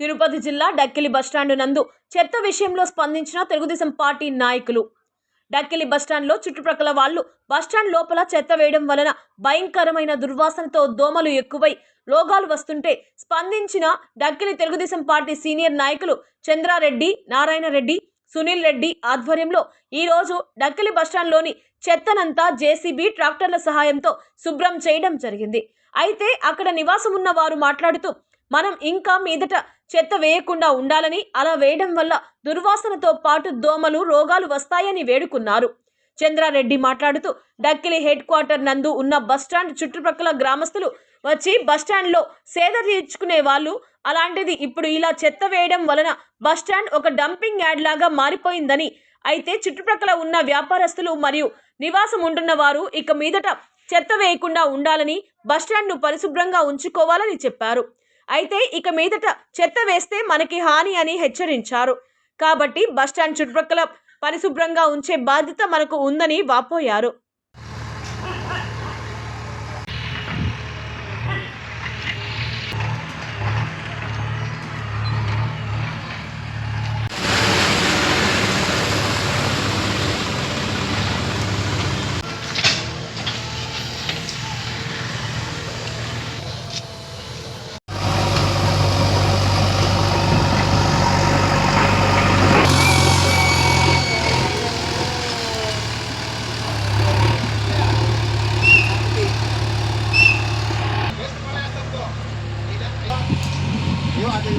తిరుపతి జిల్లా డక్కిలి బస్టాండ్ నందు చెత్త విషయంలో స్పందించిన తెలుగుదేశం పార్టీ నాయకులు. డక్కిలి బస్టాండ్లో చుట్టుప్రక్కల వాళ్ళు బస్టాండ్ లోపల చెత్త వేయడం వలన భయంకరమైన దుర్వాసనతో దోమలు ఎక్కువై రోగాలు వస్తుంటే స్పందించిన డక్కిలి తెలుగుదేశం పార్టీ సీనియర్ నాయకులు చంద్రారెడ్డి నారాయణ రెడ్డి సునీల్ రెడ్డి ఆధ్వర్యంలో ఈరోజు డక్కిలి బస్టాండ్లోని చెత్తనంతా జేసీబీ ట్రాక్టర్ల సహాయంతో శుభ్రం చేయడం జరిగింది. అయితే అక్కడ నివాసం ఉన్న వారు మాట్లాడుతూ మనం ఇంకా మీదట చెత్త వేయకుండా ఉండాలని అలా వేయడం వల్ల దుర్వాసనతో పాటు దోమలు రోగాలు వస్తాయని వేడుకున్నారు. చంద్రారెడ్డి మాట్లాడుతూ డక్కిలి హెడ్ క్వార్టర్ నందు ఉన్న బస్టాండ్ చుట్టుప్రక్కల గ్రామస్తులు వచ్చి బస్టాండ్లో సేద తీర్చుకునే వాళ్ళు. అలాంటిది ఇప్పుడు ఇలా చెత్త వేయడం వలన బస్టాండ్ ఒక డంపింగ్ యార్డ్ లాగా మారిపోయిందని అయితే చుట్టుప్రక్కల ఉన్న వ్యాపారస్తులు మరియు నివాసం ఉంటున్న వారు ఇక మీదట చెత్త వేయకుండా ఉండాలని బస్టాండ్ను పరిశుభ్రంగా ఉంచుకోవాలని చెప్పారు. అయితే ఇక మీదట చెత్త వేస్తే మనకి హాని అని హెచ్చరించారు. కాబట్టి బస్టాండ్ చుట్టుప్రక్కల పరిశుభ్రంగా ఉంచే బాధ్యత మనకు ఉందని వాపోయారు.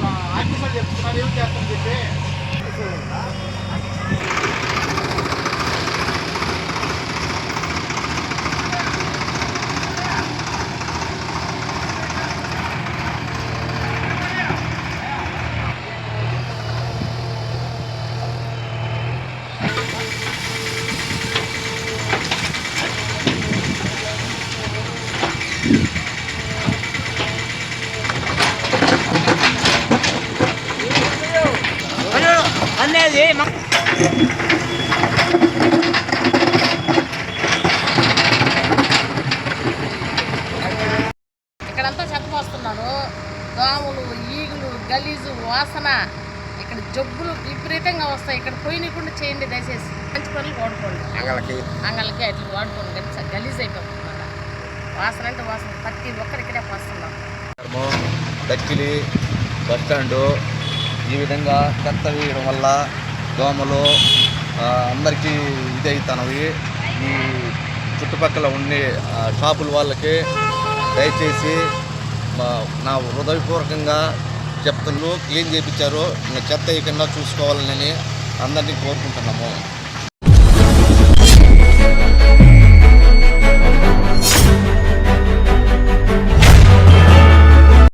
아기설 예쁘다 이렇게 했던 게 Yeah. అనేది ఇక్కడంతా చెత్త పోస్తున్నాను దోమలు ఈగులు గలీజు వాసన ఇక్కడ జబ్బులు విపరీతంగా వస్తాయి. ఇక్కడ పోయినకుండా చేయండి దయచేసి. మంచి పనులు వాడుకోండి. అంగళకి అంగళ్ళకి అట్లా వాడుకోండి. గలీజ్ గలీజ్ అయిపోతుంది. వాసన అంటే వాసన. ప్రతి ఒక్కరు ఇక్కడే పోస్తున్నాం దక్కిలి బస్టాండు ఈ విధంగా చెత్త వేయడం వల్ల దోమలు అందరికీ ఇదైతున్నవి ఈ చుట్టుపక్కల ఉండే షాపుల వాళ్ళకి దయచేసి నా హృదయపూర్వకంగా చెప్తున్నారు క్లీన్ చేయించారు ఇంకా చెత్త వేయకుండా చూసుకోవాలని అందరినీ కోరుకుంటున్నాము.